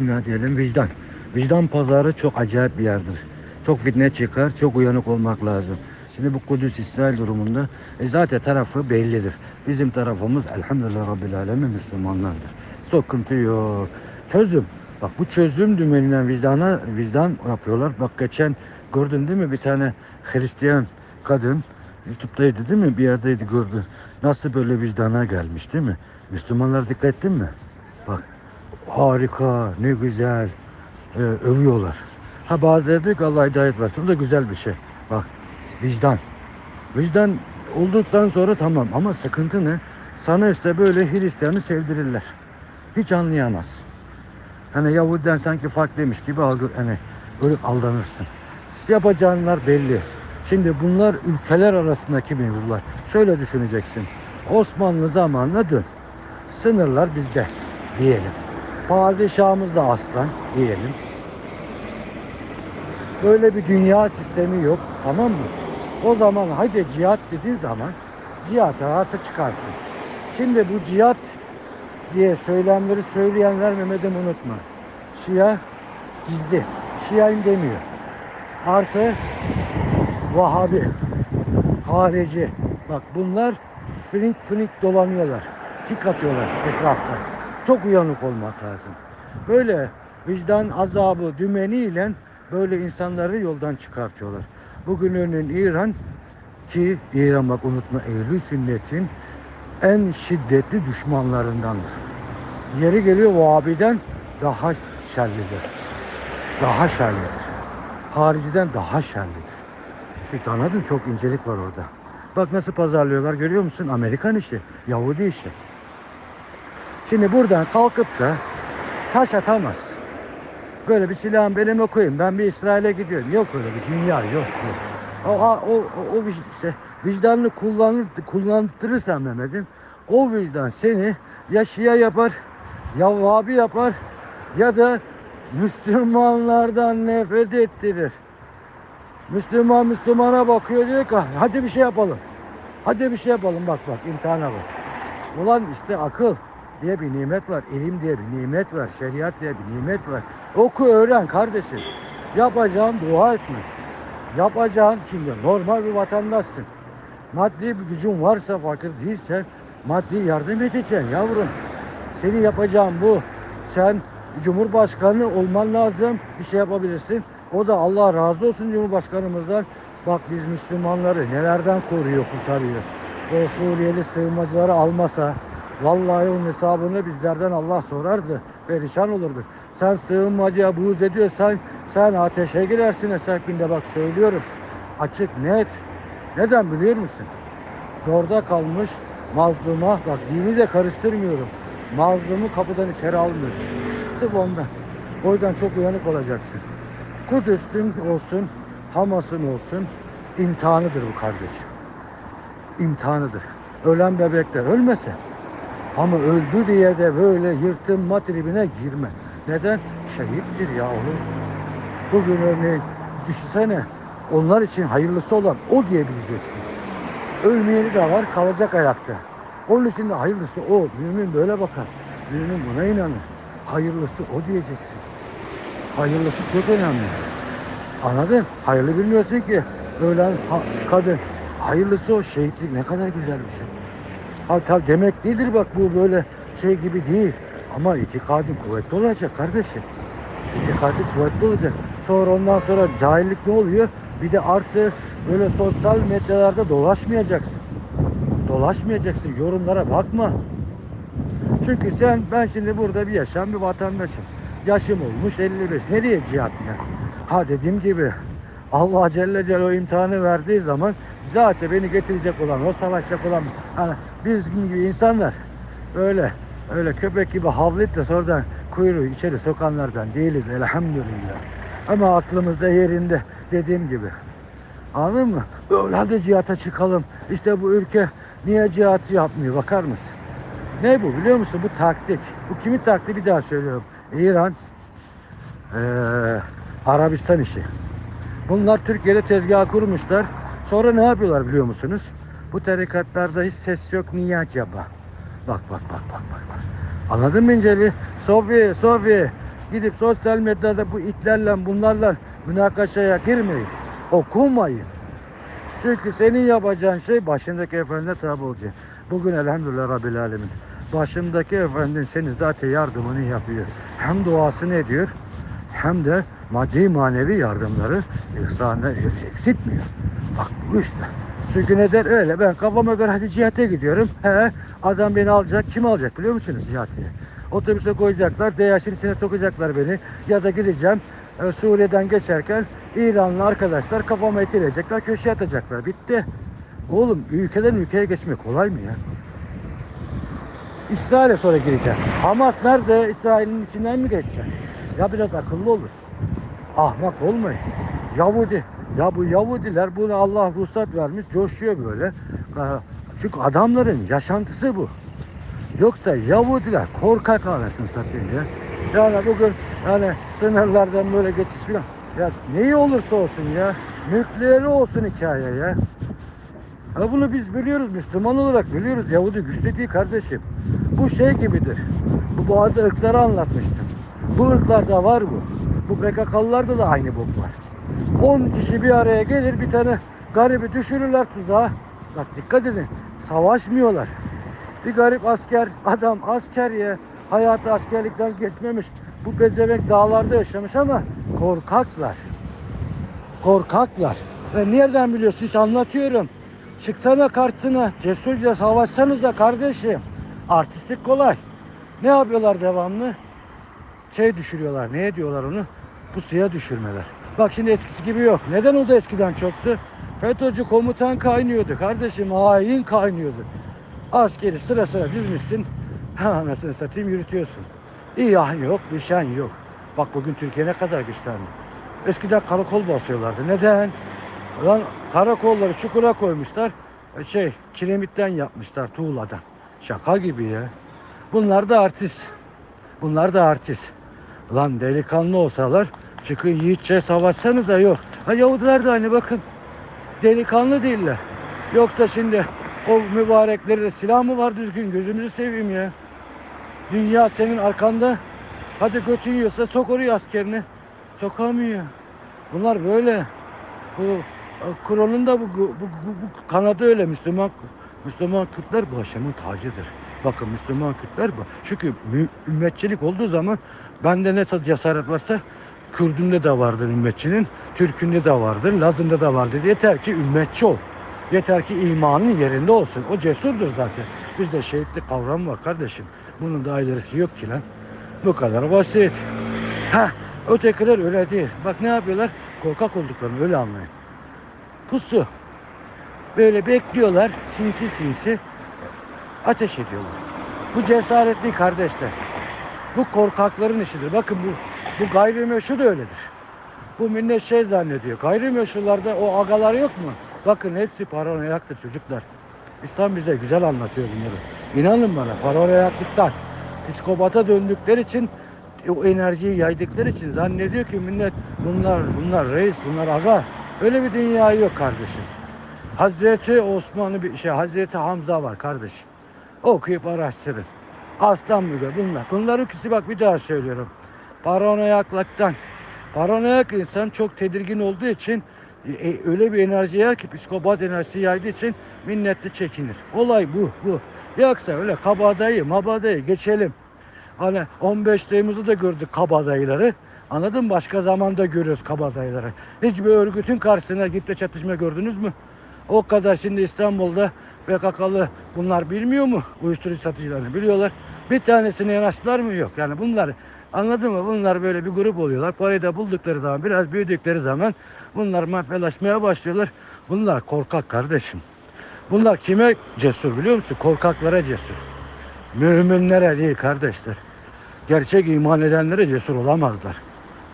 Ne diyelim vicdan. Vicdan pazarı çok acayip bir yerdir. Çok fitne çıkar, çok uyanık olmak lazım. Şimdi bu Kudüs İsrail durumunda e zaten tarafı bellidir. Bizim tarafımız elhamdülillah Rabbil Alemin Müslümanlardır. Sıkıntı yok. Çözüm. Bak bu çözüm dümeninden vicdana vicdan yapıyorlar. Bak geçen gördün değil mi bir tane Hristiyan kadın YouTube'daydı değil mi? Bir yerdeydi gördün. Nasıl böyle vicdana gelmiş değil mi? Müslümanlar dikkat ettin mi? Bak harika, ne güzel e, övüyorlar. Ha bazıları diyor ki Allah hidayet versin. Bu da güzel bir şey. Bak vicdan. Vicdan olduktan sonra tamam ama sıkıntı ne? Sana işte böyle Hristiyanı sevdirirler. Hiç anlayamazsın. Hani Yahudiden sanki farklıymış gibi algı, hani böyle aldanırsın. Yapacağınlar belli. Şimdi bunlar ülkeler arasındaki mevzular. Şöyle düşüneceksin. Osmanlı zamanına dön. Sınırlar bizde diyelim. Padişahımız da aslan diyelim. Böyle bir dünya sistemi yok tamam mı? O zaman hadi cihat dediğin zaman cihata hayata çıkarsın. Şimdi bu cihat diye söylemleri söyleyenler Mehmet'im unutma. Şia gizli. Şiayım demiyor. Artı Vahabi, harici. Bak bunlar finik finik dolanıyorlar. Fik atıyorlar etrafta. Çok uyanık olmak lazım. Böyle vicdan azabı dümeniyle böyle insanları yoldan çıkartıyorlar. Bugün örneğin İran ki İran bak unutma Eylül sünnetin en şiddetli düşmanlarındandır. Yeri geliyor Vahabi'den daha şerlidir. Daha şerlidir. Hariciden daha şerlidir. Çünkü anladın çok incelik var orada. Bak nasıl pazarlıyorlar görüyor musun? Amerikan işi, Yahudi işi. Şimdi buradan kalkıp da taş atamaz. Böyle bir silahın belime koyayım. Ben bir İsrail'e gidiyorum. Yok öyle bir dünya yok. yok. O, o, o, o vicdanını kullanır, kullandırırsan Mehmet'im o vicdan seni ya Şia yapar ya Vahabi yapar ya da Müslümanlardan nefret ettirir. Müslüman Müslümana bakıyor diyor ki hadi bir şey yapalım. Hadi bir şey yapalım bak bak imtihana bak. Ulan işte akıl diye bir nimet var. ilim diye bir nimet var. Şeriat diye bir nimet var. Oku öğren kardeşim. Yapacağın dua etmek. Yapacağın çünkü normal bir vatandaşsın. Maddi bir gücün varsa fakir değilsen maddi yardım edeceksin yavrum. Senin yapacağın bu. Sen Cumhurbaşkanı olman lazım. Bir şey yapabilirsin. O da Allah razı olsun Cumhurbaşkanımızdan. Bak biz Müslümanları nelerden koruyor, kurtarıyor. O Suriyeli sığınmacıları almasa vallahi onun hesabını bizlerden Allah sorardı. Perişan olurduk. Sen sığınmacıya buğz ediyorsan sen ateşe girersin hesabında bak söylüyorum. Açık net. Neden biliyor musun? Zorda kalmış mazluma bak dini de karıştırmıyorum. Mazlumu kapıdan içeri almıyorsun. Sırf ondan. O yüzden çok uyanık olacaksın. Kudüs'ün olsun, Hamas'ın olsun imtihanıdır bu kardeşim. İmtihanıdır. Ölen bebekler ölmese ama öldü diye de böyle yırtınma tribine girme. Neden? Şehittir ya oğlum. Bugün örneğin düşünsene onlar için hayırlısı olan o diyebileceksin. Ölmeyeni de var kalacak ayakta. Onun için de hayırlısı o. Mümin böyle bakar. Mümin buna inanır. Hayırlısı o diyeceksin. Hayırlısı çok önemli. Anladın? Hayırlı bilmiyorsun ki. Ölen kadın. Hayırlısı o. Şehitlik ne kadar güzel bir şey. Ha, tabii demek değildir bak bu böyle şey gibi değil. Ama itikadın kuvvetli olacak kardeşim. İtikadın kuvvetli olacak. Sonra ondan sonra cahillik ne oluyor? Bir de artı böyle sosyal medyalarda dolaşmayacaksın. Dolaşmayacaksın. Yorumlara bakma. Çünkü sen ben şimdi burada bir yaşayan bir vatandaşım. Yaşım olmuş 55. Nereye cihat ya? Ha dediğim gibi Allah Celle Celle o imtihanı verdiği zaman zaten beni getirecek olan, o savaşacak olan hani bizim gibi insanlar öyle öyle köpek gibi havlayıp da sonradan kuyruğu içeri sokanlardan değiliz elhamdülillah. Ama aklımızda yerinde dediğim gibi. Anladın mı? Öyle hadi cihata çıkalım. İşte bu ülke niye cihat yapmıyor bakar mısın? Ne bu biliyor musun? Bu taktik. Bu kimin taktiği bir daha söylüyorum. İran, eee, Arabistan işi. Bunlar Türkiye'de tezgah kurmuşlar. Sonra ne yapıyorlar biliyor musunuz? Bu tarikatlarda hiç ses yok. Niye acaba? Bak bak bak bak bak. bak. Anladın mı İnceli? Sofi, Sofi. gidip sosyal medyada bu itlerle bunlarla münakaşaya girmeyin. Okumayın. Çünkü senin yapacağın şey başındaki efendine tabi olacak. Bugün elhamdülillah Rabbil Alemin. Başındaki efendin senin zaten yardımını yapıyor. Hem duasını ediyor hem de maddi manevi yardımları ihsanı eksiltmiyor. Bak bu işte. Çünkü neden öyle? Ben kafama göre hadi cihate gidiyorum. He, adam beni alacak. Kim alacak biliyor musunuz cihatiye? Otobüse koyacaklar, DH'in içine sokacaklar beni. Ya da gideceğim e, Suriye'den geçerken İranlı arkadaşlar kafama itirecekler, köşeye atacaklar. Bitti. Oğlum ülkeden ülkeye geçmek kolay mı ya? İsrail'e sonra gireceğim. Hamas nerede? İsrail'in içinden mi geçeceksin? Ya biraz akıllı olur. Ahmak olmayın. Yahudi. Ya bu Yahudiler buna Allah ruhsat vermiş. Coşuyor böyle. Ha, Çünkü adamların yaşantısı bu. Yoksa Yahudiler korkak anasını satayım ya. Yani bugün yani sınırlardan böyle geçiş falan. Ya neyi olursa olsun ya. Nükleeri olsun hikaye ya. Ha bunu biz biliyoruz Müslüman olarak biliyoruz. Yahudi güçlü değil kardeşim. Bu şey gibidir. Bu bazı ırkları anlatmıştım. Bu ırklarda var bu. Bu PKK'lılarda da aynı bok var. 10 kişi bir araya gelir bir tane garibi düşürürler tuzağa. Bak dikkat edin. Savaşmıyorlar. Bir garip asker, adam asker ya. Hayatı askerlikten geçmemiş. Bu pezevenk dağlarda yaşamış ama korkaklar. Korkaklar. Ve nereden biliyorsun? Hiç anlatıyorum. Çıksana karşısına. Cesurca savaşsanız da kardeşim. Artistik kolay. Ne yapıyorlar devamlı? Şey düşürüyorlar. Neye diyorlar onu? Pusuya düşürmeler. Bak şimdi eskisi gibi yok. Neden o da eskiden çoktu? FETÖ'cü komutan kaynıyordu. Kardeşim hain kaynıyordu. Askeri sıra sıra dizmişsin. Ha anasını satayım yürütüyorsun. İyan yok, nişan yok. Bak bugün Türkiye ne kadar güçlendi. Eskiden karakol basıyorlardı. Neden? Lan karakolları çukura koymuşlar. E, Şey, kiremitten yapmışlar tuğladan. Şaka gibi ya. Bunlar da artist. Bunlar da artist. Lan delikanlı olsalar çıkın yiğitçe savaşsanız da yok. Ha Yahudiler de aynı bakın. Delikanlı değiller. Yoksa şimdi o mübareklerde silah mı var düzgün gözümüzü seveyim ya. Dünya senin arkanda. Hadi götün yiyorsa sok oraya askerini. Sokamıyor. Bunlar böyle. Bu Kur'an'ın da bu, bu, bu, bu kanadı öyle Müslüman Müslüman Kürtler bu Haşem'in tacıdır. Bakın Müslüman Kürtler bu. Çünkü ümmetçilik olduğu zaman bende ne cesaret varsa Kürdünde de vardır ümmetçinin, Türkünde de vardır, Lazında da vardır. Yeter ki ümmetçi ol. Yeter ki imanın yerinde olsun. O cesurdur zaten. Bizde şehitlik kavramı var kardeşim. Bunun daha ilerisi yok ki lan. Bu kadar basit. Ha, ötekiler öyle değil. Bak ne yapıyorlar? Korkak olduklarını öyle anlayın. Pusu. Böyle bekliyorlar sinsi sinsi ateş ediyorlar. Bu cesaretli kardeşler. Bu korkakların işidir. Bakın bu bu gayrimeşru da öyledir. Bu millet şey zannediyor. Gayrimeşrularda o agalar yok mu? Bakın hepsi paranoyaktır çocuklar. İslam bize güzel anlatıyor bunları. İnanın bana paranoyaklıktan. Psikopata döndükleri için o enerjiyi yaydıkları için zannediyor ki millet bunlar bunlar reis bunlar aga. Öyle bir dünya yok kardeşim. Hazreti Osman'ı bir şey Hazreti Hamza var kardeşim. Okuyup araştırın. Aslan mı bunlar? Bunların ikisi bak bir daha söylüyorum. Paranoyaklıktan. Paranoyak insan çok tedirgin olduğu için e, öyle bir enerji yer ki psikopat enerjisi yaydığı için minnetli çekinir. Olay bu, bu. Yoksa öyle kabadayı, mabadayı geçelim. Hani 15 Temmuz'da da gördük kabadayıları. Anladın mı? Başka zamanda görüyoruz kabadayıları. Hiçbir örgütün karşısına gidip de çatışma gördünüz mü? O kadar şimdi İstanbul'da PKK'lı bunlar bilmiyor mu? Uyuşturucu satıcılarını biliyorlar. Bir tanesine yanaştılar mı? Yok. Yani bunlar anladın mı? Bunlar böyle bir grup oluyorlar. Parayı da buldukları zaman biraz büyüdükleri zaman bunlar mafyalaşmaya başlıyorlar. Bunlar korkak kardeşim. Bunlar kime cesur biliyor musun? Korkaklara cesur. Müminlere değil kardeşler. Gerçek iman edenlere cesur olamazlar.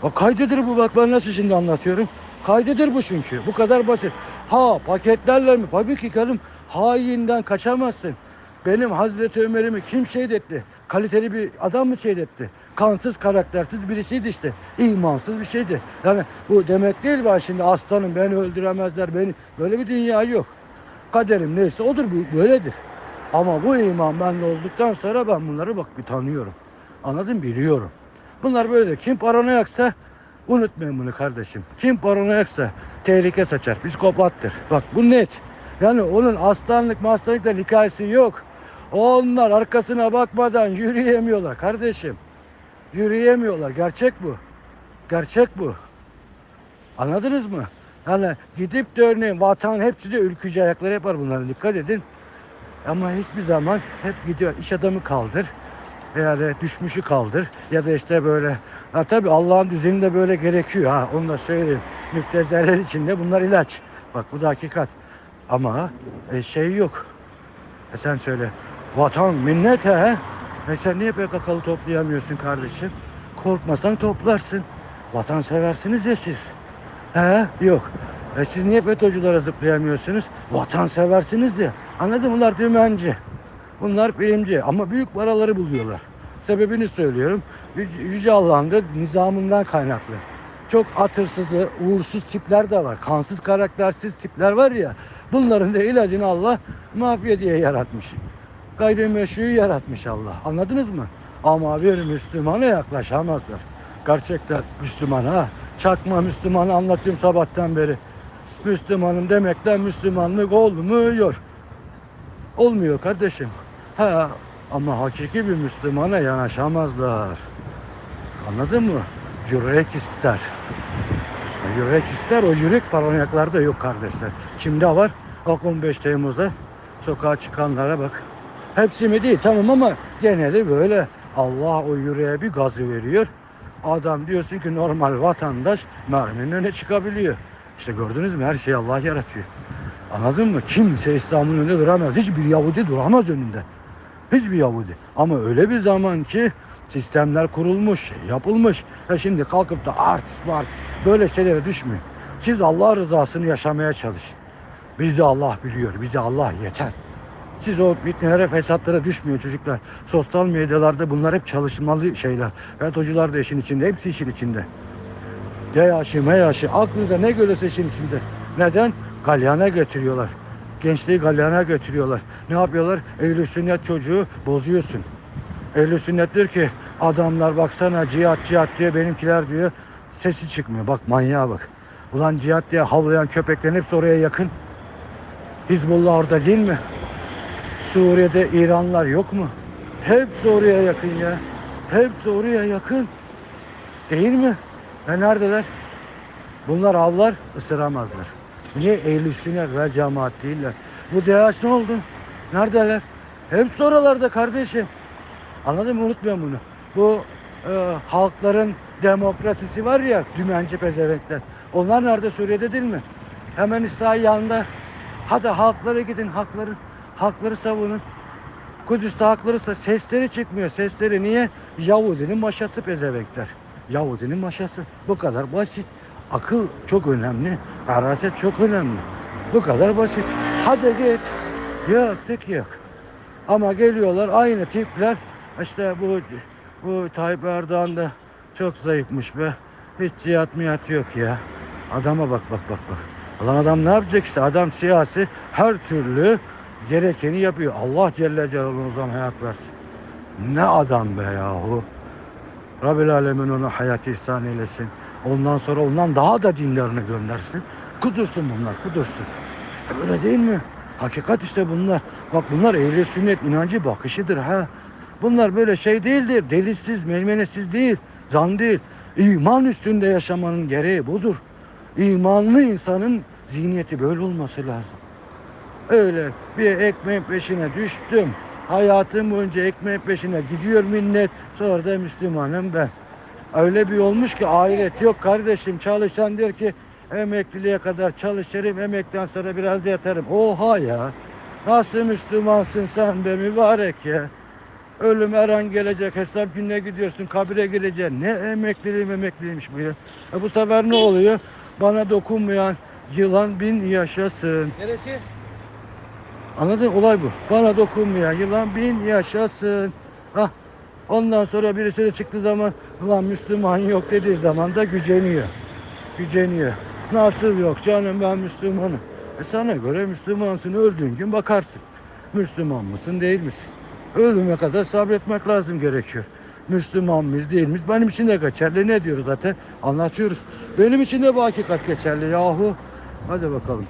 O kaydedir bu bak ben nasıl şimdi anlatıyorum. Kaydedir bu çünkü. Bu kadar basit. Ha paketlerler mi? Tabii ki karım. Hainden kaçamazsın. Benim Hazreti Ömer'imi kim şehit etti? Kaliteli bir adam mı şehit etti? Kansız, karaktersiz birisiydi işte. İmansız bir şeydi. Yani bu demek değil ben şimdi aslanım beni öldüremezler beni. Böyle bir dünya yok. Kaderim neyse odur bu böyledir. Ama bu iman bende olduktan sonra ben bunları bak bir tanıyorum. Anladın? Biliyorum. Bunlar böyle. Kim paranoyaksa unutmayın bunu kardeşim. Kim paranoyaksa tehlike saçar. Psikopattır. Bak bu net. Yani onun aslanlık maslanlıktan hikayesi yok. Onlar arkasına bakmadan yürüyemiyorlar kardeşim. Yürüyemiyorlar. Gerçek bu. Gerçek bu. Anladınız mı? Yani gidip de örneğin vatan hepsi de ülkücü ayakları yapar bunların dikkat edin. Ama hiçbir zaman hep gidiyor iş adamı kaldır. Yani düşmüşü kaldır. Ya da işte böyle. Ha tabii Allah'ın düzeninde böyle gerekiyor. Ha onu da söyleyeyim. Müptezeler için de bunlar ilaç. Bak bu da hakikat. Ama e, şey yok. E sen söyle. Vatan minnet he. E sen niye PKK'lı toplayamıyorsun kardeşim? Korkmasan toplarsın. Vatan seversiniz ya siz. He yok. E siz niye FETÖ'cülere zıplayamıyorsunuz? Vatan seversiniz ya. Anladın mı? Bunlar dümenci. Bunlar filmci ama büyük paraları buluyorlar. Sebebini söylüyorum. Yüce Allah'ın da nizamından kaynaklı. Çok atırsızı, uğursuz tipler de var. Kansız, karaktersiz tipler var ya. Bunların da ilacını Allah mafya diye yaratmış. Gayrimeşruyu yaratmış Allah. Anladınız mı? Ama bir Müslümana yaklaşamazlar. Gerçekten Müslüman ha. Çakma Müslümanı anlatıyorum sabahtan beri. Müslümanım demekten Müslümanlık olmuyor. Olmuyor kardeşim. Ha ama hakiki bir Müslümana yanaşamazlar. Anladın mı? Yürek ister. Yürek ister o yürek paranoyaklarda yok kardeşler. Kimde var? Bak 15 Temmuz'da sokağa çıkanlara bak. Hepsi mi değil tamam ama geneli böyle. Allah o yüreğe bir gazı veriyor. Adam diyorsun ki normal vatandaş merminin önüne çıkabiliyor. İşte gördünüz mü her şeyi Allah yaratıyor. Anladın mı? Kimse İslam'ın önünde duramaz. Hiçbir Yahudi duramaz önünde. Hiçbir Yahudi. Ama öyle bir zaman ki sistemler kurulmuş, şey yapılmış. E şimdi kalkıp da artist artist böyle şeylere düşmeyin. Siz Allah rızasını yaşamaya çalışın. Bizi Allah biliyor. Bizi Allah yeter. Siz o fitnelere, fesatlara düşmüyor çocuklar. Sosyal medyalarda bunlar hep çalışmalı şeyler. FETÖ'cüler de işin içinde. Hepsi işin içinde. Yaşı meyaşı aklınıza ne görürse işin içinde. Neden? Galyana götürüyorlar. Gençliği galyana götürüyorlar. Ne yapıyorlar? Ehl-i sünnet çocuğu bozuyorsun. Ehl-i sünnet diyor ki adamlar baksana cihat cihat diyor benimkiler diyor sesi çıkmıyor. Bak manyağa bak. Ulan cihat diye havlayan köpeklerin hepsi oraya yakın. Hizbullah orada değil mi? Suriye'de İranlar yok mu? Hepsi oraya yakın ya. Hepsi oraya yakın. Değil mi? E neredeler? Bunlar avlar ısıramazlar. Niye ehl ve cemaat değiller? Bu DH ne oldu? Neredeler? Hepsi oralarda kardeşim. Anladın mı? Unutmuyorum bunu. Bu e, halkların demokrasisi var ya dümenci pezevenkler. Onlar nerede Suriye'de değil mi? Hemen İsrail yanında. Hadi halklara gidin hakları. Hakları savunun. Kudüs'te hakları sesleri çıkmıyor. Sesleri niye? Yahudinin maşası pezevenkler. Yahudinin maşası. Bu kadar basit. Akıl çok önemli. Feraset çok önemli. Bu kadar basit. Hadi git. Yok tık yok. Ama geliyorlar aynı tipler. İşte bu bu Tayyip Erdoğan da çok zayıfmış be. Hiç cihat miyat yok ya. Adama bak bak bak bak. Ulan adam ne yapacak işte? Adam siyasi her türlü gerekeni yapıyor. Allah Celle Celaluhu o zaman hayat versin. Ne adam be yahu. Rabbil Alemin ona hayat ihsan eylesin. Ondan sonra ondan daha da dinlerini göndersin. Kudursun bunlar, kudursun. E Öyle değil mi? Hakikat işte bunlar. Bak bunlar ehli sünnet inancı bakışıdır ha. Bunlar böyle şey değildir. Delilsiz, meymenetsiz değil. Zan değil. İman üstünde yaşamanın gereği budur. İmanlı insanın zihniyeti böyle olması lazım. Öyle bir ekmeğin peşine düştüm. Hayatım boyunca ekmeğin peşine gidiyor millet. Sonra da Müslümanım ben. Öyle bir olmuş ki ahiret yok kardeşim. Çalışan diyor ki emekliliğe kadar çalışırım. Emekten sonra biraz yatarım. Oha ya. Nasıl Müslümansın sen be mübarek ya. Ölüm her an gelecek. Hesap gününe gidiyorsun. Kabire gireceksin. Ne emekliliğim emekliymiş bu ya. E bu sefer ne oluyor? Bana dokunmayan yılan bin yaşasın. Neresi? Anladın? Olay bu. Bana dokunmayan yılan bin yaşasın. Hah. Ondan sonra birisi de çıktığı zaman ulan Müslüman yok dediği zaman da güceniyor. Güceniyor. Nasıl yok canım ben Müslümanım. E sana göre Müslümansın öldüğün gün bakarsın. Müslüman mısın değil misin? Ölüme kadar sabretmek lazım gerekiyor. Müslüman mıyız değil miyiz? Benim için de geçerli. Ne diyoruz zaten? Anlatıyoruz. Benim için de bu hakikat geçerli yahu. Hadi bakalım.